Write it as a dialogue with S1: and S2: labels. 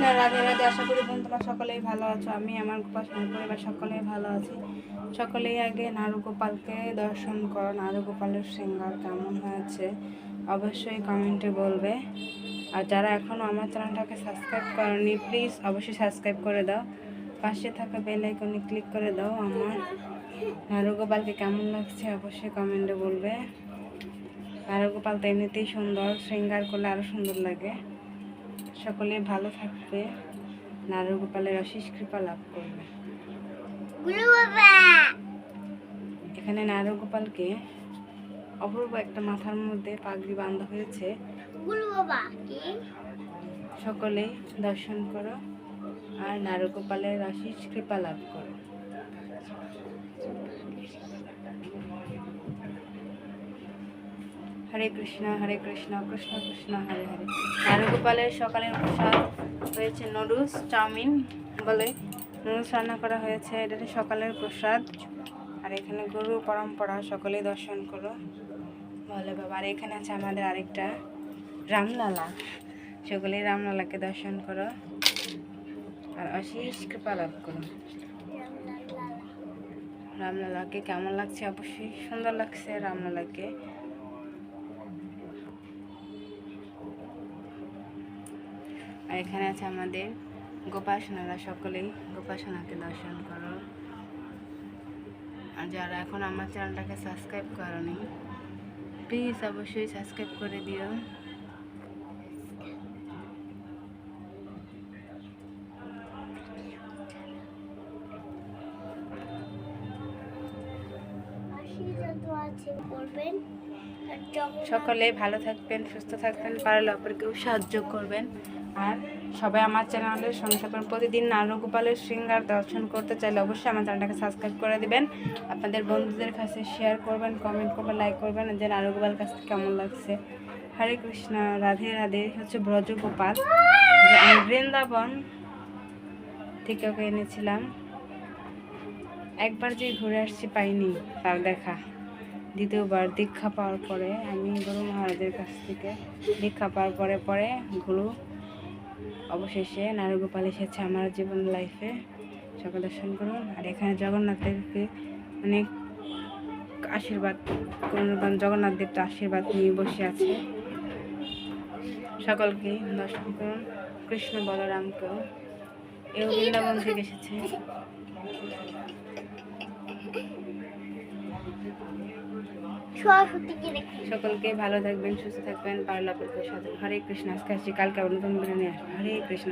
S1: কৃষ্ণ রাধে রাধে, আশা করি বোন তোমরা সকলেই ভালো আছো। আমি, আমার গোপাল পরিবার সকলেই ভালো আছি। সকলেই আগে নারু গোপালকে দর্শন করো। নারু গোপালের সিঙ্গার কেমন হয়েছে অবশ্যই কমেন্টে বলবে। আর যারা এখনও আমার চ্যানেলটাকে সাবস্ক্রাইব করনি প্লিজ অবশ্যই সাবস্ক্রাইব করে দাও। পাশে থাকা বেল আইকনে ক্লিক করে দাও আমার। নারু গোপালকে কেমন লাগছে অবশ্যই কমেন্টে বলবে। নারু গোপাল তো এমনিতেই সুন্দর শৃঙ্গার করলে আরও সুন্দর লাগে। সকলে ভালো থাকবে। নারু গোপালের অশেষ কৃপা লাভ করবে। এখানে নারু গোপালকে অপূর্ব একটা মাথার মধ্যে পাগড়ি বাঁধা হয়েছে। সকলেই দর্শন করো আর নারু গোপালের অশেষ কৃপা লাভ করো। হরে কৃষ্ণ হরে কৃষ্ণ কৃষ্ণ কৃষ্ণ, হরে হরে। নারু গোপালের সকালের প্রসাদ হয়েছে নুডলস, চাউমিন বলে। নুডলস রান্না করা হয়েছে, এটা সকালের প্রসাদ। আর এখানে গুরু পরম্পরা সকলেই দর্শন করো ভালো বাবা। আর এখানে আছে আমাদের আরেকটা রামলালা। সকলেই রামলালাকে দর্শন করো। আর অশেষ কৃপা লাভ করো। রামলালাকে কেমন লাগছে? অবশ্যই সুন্দর লাগছে রামলালাকে। আর এখানে আছে আমাদের গোপাসনারা সকলেই গোপাসনাকে দর্শন করো। আর যারা এখন আমার চ্যানেলটাকে সাবস্ক্রাইব করনি প্লিজ অবশ্যই সাবস্ক্রাইব করে দিও। সকলে ভালো থাকবেন, সুস্থ থাকবেন, পারলে অপরকেও সাহায্য করবেন। আর সবাই আমার চ্যানেলের সঙ্গে থাকবেন প্রতিদিন নারু গোপালের শৃঙ্গার দর্শন করতে চাইলে অবশ্যই আমার চ্যানেলটাকে সাবস্ক্রাইব করে দিবেন। আপনাদের বন্ধুদের কাছে শেয়ার করবেন কমেন্ট করবেন লাইক করবেন যে নারু গোপাল কাছে কেমন লাগছে। হরে কৃষ্ণ, রাধে রাধে হচ্ছে ব্রজ গোপাল আমি বৃন্দাবন থেকে ওকে এনেছিলাম। একবার যে ঘুরে আসছি পাইনি, তার দেখা। দ্বিতীয়বার দীক্ষা পাওয়ার পরে আমি গুরু মহারাজের কাছ থেকে দীক্ষা পাওয়ার পরে পরে গুরু অবশেষে নারুগোপাল এসেছে আমার জীবন লাইফে সকল দর্শন করুন। আর এখানে জগন্নাথদেরকে অনেক আশীর্বাদ জগন্নাথ দেব তো আশীর্বাদ নিয়ে বসে আছে। সকলকে দর্শন করুন। কৃষ্ণ বলরামকেও। এও বৃন্দাবন থেকে এসেছে। সকলকে ভালো থাকবেন, সুস্থ থাকবেন। পারলা সাথে। হরে কৃষ্ণ। আজকে আসছি, কালকে নতুন হরে কৃষ্ণ।